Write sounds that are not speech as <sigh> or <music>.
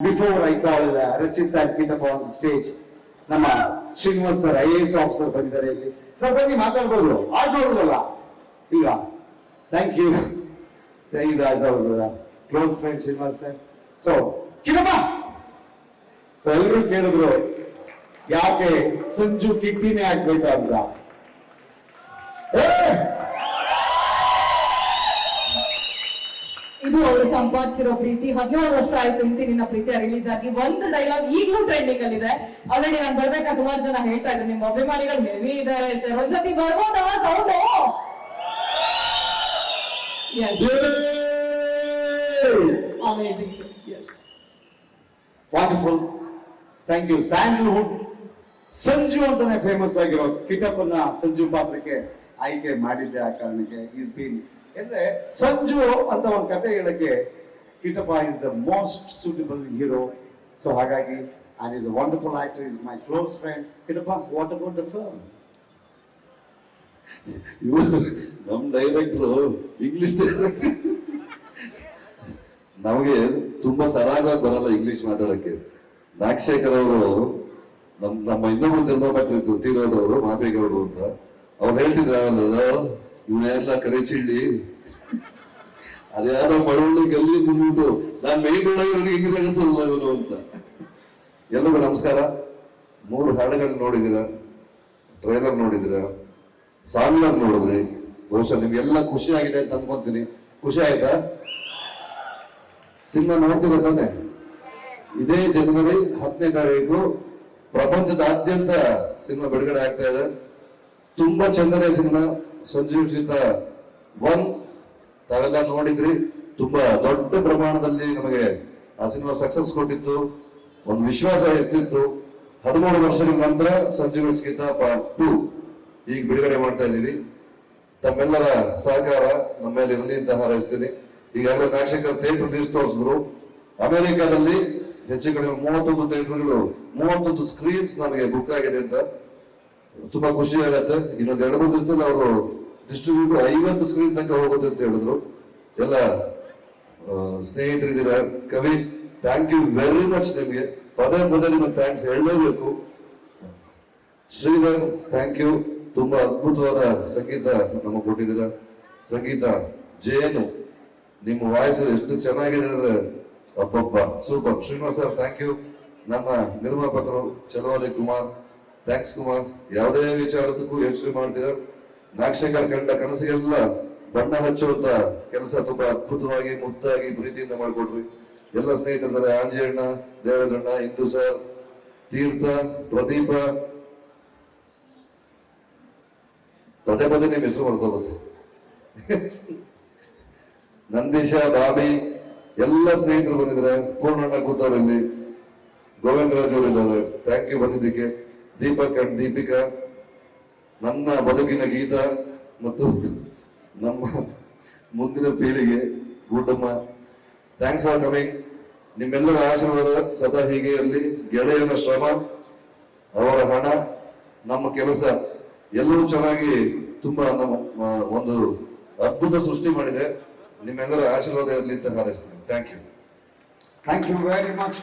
Before I call Rachit and ಪೀಟಪ್ on stage ನಮ್ಮ Srinivas sir I S officer ಬಂದಿದ್ದಾರೆ ಇಲ್ಲಿ. Sir ಬನ್ನಿ, ಮಾತಾಡ್ಬೋದು. ಆಡ್ ನೋಡಿದ್ರಲ್ಲ? ಈಗ ಥ್ಯಾಂಕ್ ಯು ಈಸ್ ಆಸ್ ಅವರ close friend Srinivas sir so Kirappa so ಎಲ್ಲರೂ ಕೇಳಿದ್ರು, ಯಾಕೆ ಸಂಜು ಕಿಟ್ಟಿನೇ ಆಗ್ಬೇಕು ಅಂತ ಏ! ಇದು ಅವರು ಸಂಪಾದಿಸಿರೋ ಪ್ರೀತಿ, ಹದಿನೇಳು ವರ್ಷ ಆಯ್ತು ಅಂತ ನಿನ್ನ ಪ್ರೀತಿಯ ರಿಲೀಸ್ ಆಗಿ ಒಂದು ಡೈಲಾಗ್ ಈಗಲೂ ಟ್ರೆಂಡಿಂಗ್ ಅಲ್ಲಿ ಇದೆ ಆಲ್ರೆಡಿ ನಾನು ಬರ್ಬೇಕಾ ಸುಮಾರು ಜನ ಹೇಳ್ತಾ ಇದ್ರು, ನಿಮ್ಮ ಅಭಿಮಾನಿಗಳು ಹೆವಿ ಇದಾರೆ ಸರ್ ಒಂದ್ಸತಿ ಬರ್ಬೋದಾ ಸೌಂಡ್ ವಾಟರ್ಫುಲ್ ಥ್ಯಾಂಕ್ ಯು ಸ್ಯಾಂಡಲ್ವುಡ್ ಸಂಜು ಅಂತಾನೆ ಫೇಮಸ್ ಆಗಿರೋ ಕಿಟಪ್ಪನ್ನ ಸಂಜು ಪಾತ್ರಕ್ಕೆ ಆಯ್ಕೆ ಮಾಡಿದ್ದೆ ಆ ಕಾರಣಕ್ಕೆ. ಈಸ್ ಬೀನ್ ಅಂದ್ರೆ ಸಂಜು ಅಂತ ಒಂದು ಕತೆ ಹೇಳಕ್ಕೆ Kitappa is the most suitable hero so ಹಾಗಾಗಿ and is wonderful actor is my close friend Kitappa what about the ಇವರು ನಮ್ ಡೈರೆಕ್ಟ್ರು ಇಂಗ್ಲಿಷ್ ನಮಗೆ ತುಂಬಾ ಸರಾಗವಾಗಿ ಬರಲ್ಲ ಇಂಗ್ಲಿಷ್ ಮಾತಾಡಕ್ಕೆ. ನಾಗಶೇಖರ್ ಅವರು ನಮ್ಮ ನಮ್ಮ ಇನ್ನೊಬ್ರು ನಿರ್ಮಾಪಕರು ಇದ್ರು, ತೀರೋದ್ರವರು ಮಾಪೇಗೌಡರು ಅಂತ. ಅವ್ರು ಹೇಳ್ತಿದ್ರು ಇವನ್ನೆಲ್ಲ ಕರೆಚಿಳ್ಳಿ. ಅದ್ಯಾರೋ ಮಳವಳ್ಳಿ ಗಲ್ಲಿ ಮುಂದ್ಬಿಟ್ಟು ನಾನ್ ಮೇನ್ ಇವನಿಗೆ ಹಿಂಗೆ ತೆಗೆಸಲ್ಲ ಇವನು ಅಂತ. ಎಲ್ರಿಗೂ ನಮಸ್ಕಾರ. ಮೂರು ಹಾಡುಗಳು ನೋಡಿದಿರ ಟ್ರೈಲರ್ ನೋಡಿದಿರ ಸಾಂಗ್ಲರ್ ನೋಡಿದ್ರಿ? ಬಹುಶಃ ನಿಮ್ಗೆಲ್ಲ ಖುಷಿ ಆಗಿದೆ ಅಂತ ಅನ್ಕೊಂತೀನಿ. ಖುಷಿ ಆಯ್ತಾ? ಸಿನಿಮಾ ನೋಡ್ತೀರ ತಾನೆ? ಇದೇ ಜನವರಿ ಹತ್ತನೇ ತಾರೀಕು ಪ್ರಪಂಚದಾದ್ಯಂತ ಸಿನಿಮಾ ಬಿಡುಗಡೆ ಆಗ್ತಾ ಇದೆ. ತುಂಬಾ ಚಂದನೆ ಸಿನಿಮಾ. ಸಂಜೀವ್ ಸೀತಾ ಒನ್, ತಾವೆಲ್ಲ ನೋಡಿದ್ರಿ, ತುಂಬಾ ದೊಡ್ಡ ಪ್ರಮಾಣದಲ್ಲಿ ನಮಗೆ ಆ ಸಿನಿಮಾ ಸಕ್ಸಸ್ ಕೊಟ್ಟಿತ್ತು. ಒಂದು ವಿಶ್ವಾಸ ಹೆಚ್ಚಿತ್ತು. ಹದಿಮೂರು ವರ್ಷಗಳ ನಂತರ ಸಂಜೀವ್ ಗೀತಾ ಪಾರ್ಟ್ ಟೂ ಈಗ ಬಿಡುಗಡೆ ಮಾಡ್ತಾ ಇದ್ದೀವಿ. ತಮ್ಮೆಲ್ಲರ ಸಹಕಾರ ನಮ್ಮ ಇರಲಿ ಅಂತ ಹಾರೈಸ್ತೀನಿ. ಈಗಾಗಲೇ ನಾಗಶೇಖರ್ ಥಿಯೇಟರ್ ಲಿಸ್ಟ್ ತೋರಿಸಿದ್ರು. ಅಮೆರಿಕಾದಲ್ಲಿ ಹೆಚ್ಚು ಕಡಿಮೆ ಮೂವತ್ತೊಂದು ಥಿಯೇಟರ್ಗಳು ಮೂವತ್ತೊಂದು ಸ್ಕ್ರೀನ್ಸ್ ನಮಗೆ ಬುಕ್ ಆಗಿದೆ ಅಂತ. ತುಂಬಾ ಖುಷಿ ಆಗತ್ತೆ. ಇನ್ನೊಂದು ಎರಡು ಮೂರು ದಿವಸದಲ್ಲಿ ಅವರು ಡಿಸ್ಟ್ರಿಬ್ಯೂಟ್ ಐವತ್ತು ಸ್ಕ್ರೀನ್ ತನಕ ಹೋಗುತ್ತೆ ಅಂತ ಹೇಳಿದ್ರು. ಎಲ್ಲ ಸ್ನೇಹಿತರಿದ್ದೀರ. ಕವಿ ಥ್ಯಾಂಕ್ ಯು ವೆರಿ ಮಚ್ ನಿಮ್ಗೆ. ಪದೇ ಪದೇ ನಿಮಗೆ ಥ್ಯಾಂಕ್ಸ್ ಹೇಳಲೇಬೇಕು. ಶ್ರೀಧರ್ ಥ್ಯಾಂಕ್ ಯು ತುಂಬಾ ಅದ್ಭುತವಾದ ಸಂಗೀತ ನಮಗೆ ಕೊಟ್ಟಿದ್ದೀರ. ಸಂಗೀತ, ಜೇನು, ನಿಮ್ಮ ವಾಯ್ಸ್ ಎಷ್ಟು ಚೆನ್ನಾಗಿದೆ ಅಂದ್ರೆ ಅಬ್ಬಬ್ಬ. Super. Srinivas sir thank you ನನ್ನ ನಿರ್ಮಾಪಕರು, ಚಲವಾದಿ ಕುಮಾರ್. ಥ್ಯಾಂಕ್ಸ್ ಕುಮಾರ್ ಯಾವುದೇ ವಿಚಾರದಕ್ಕೂ ಯೋಚನೆ ಮಾಡ್ತೀರಾ? ನಾಗಶೇಖರ್ ಕಂಡ ಕನಸಿಗೆಲ್ಲ ಬಣ್ಣ ಹಚ್ಚುವಂತ ಕೆಲಸ ತುಂಬಾ ಅದ್ಭುತವಾಗಿ, ಮುದ್ದಾಗಿ ಪ್ರೀತಿಯಿಂದ ಮಾಡಿಕೊಟ್ರಿ. ಎಲ್ಲ ಸ್ನೇಹಿತರಿದ್ದಾರೆ. ಆಂಜೇಣ್ಣ ದೇವರಣ್ಣ ಇಂದು ಸರ್ ತೀರ್ಥ, ಪ್ರದೀಪ. ಪದೇ ಪದೇ ನಿಮ್ಮ ಹೆಸರು ಮಾಡ್ಕೋಬೋದು <laughs> ನಂದೀಶ, ಬಾಬಿ, ಎಲ್ಲ ಸ್ನೇಹಿತರು ಬಂದಿದ್ದಾರೆ. ಪೂರ್ಣಣ್ಣ ಕೂತವ್ರಲ್ಲಿ. ಗೋವಿಂದರಾಜ್ ಅವರು ಇದ್ದಾರೆ. ಥ್ಯಾಂಕ್ ಯು ಬಂದಿದ್ದಕ್ಕೆ. ದೀಪಕ್ ಅಂಡ್ ದೀಪಿಕಾ, ನನ್ನ ಬದುಕಿನ ಗೀತ ಮತ್ತು ನಮ್ಮ ಮುಂದಿನ ಪೀಳಿಗೆ ಗುಡ್ಡಮ್ಮ ಥ್ಯಾಂಕ್ಸ್ ಫಾರ್ ಕಮಿಂಗ್ ನಿಮ್ಮೆಲ್ಲರ ಆಶೀರ್ವಾದ ಸದಾ ಹೀಗೆ ಇರಲಿ. ಗೆಳೆಯನ ಶ್ರಮ, ಅವರ ಹಣ, ನಮ್ಮ ಕೆಲಸ ಎಲ್ಲವೂ ಚೆನ್ನಾಗಿ ತುಂಬಾ ನಮ್ಮ ಒಂದು ಅದ್ಭುತ ಸೃಷ್ಟಿ ಮಾಡಿದೆ. ನಿಮ್ಮೆಲ್ಲರ ಆಶೀರ್ವಾದ ಇರಲಿ ಅಂತ ಹಾರೈಸ್ತೀನಿ thank you thank you very much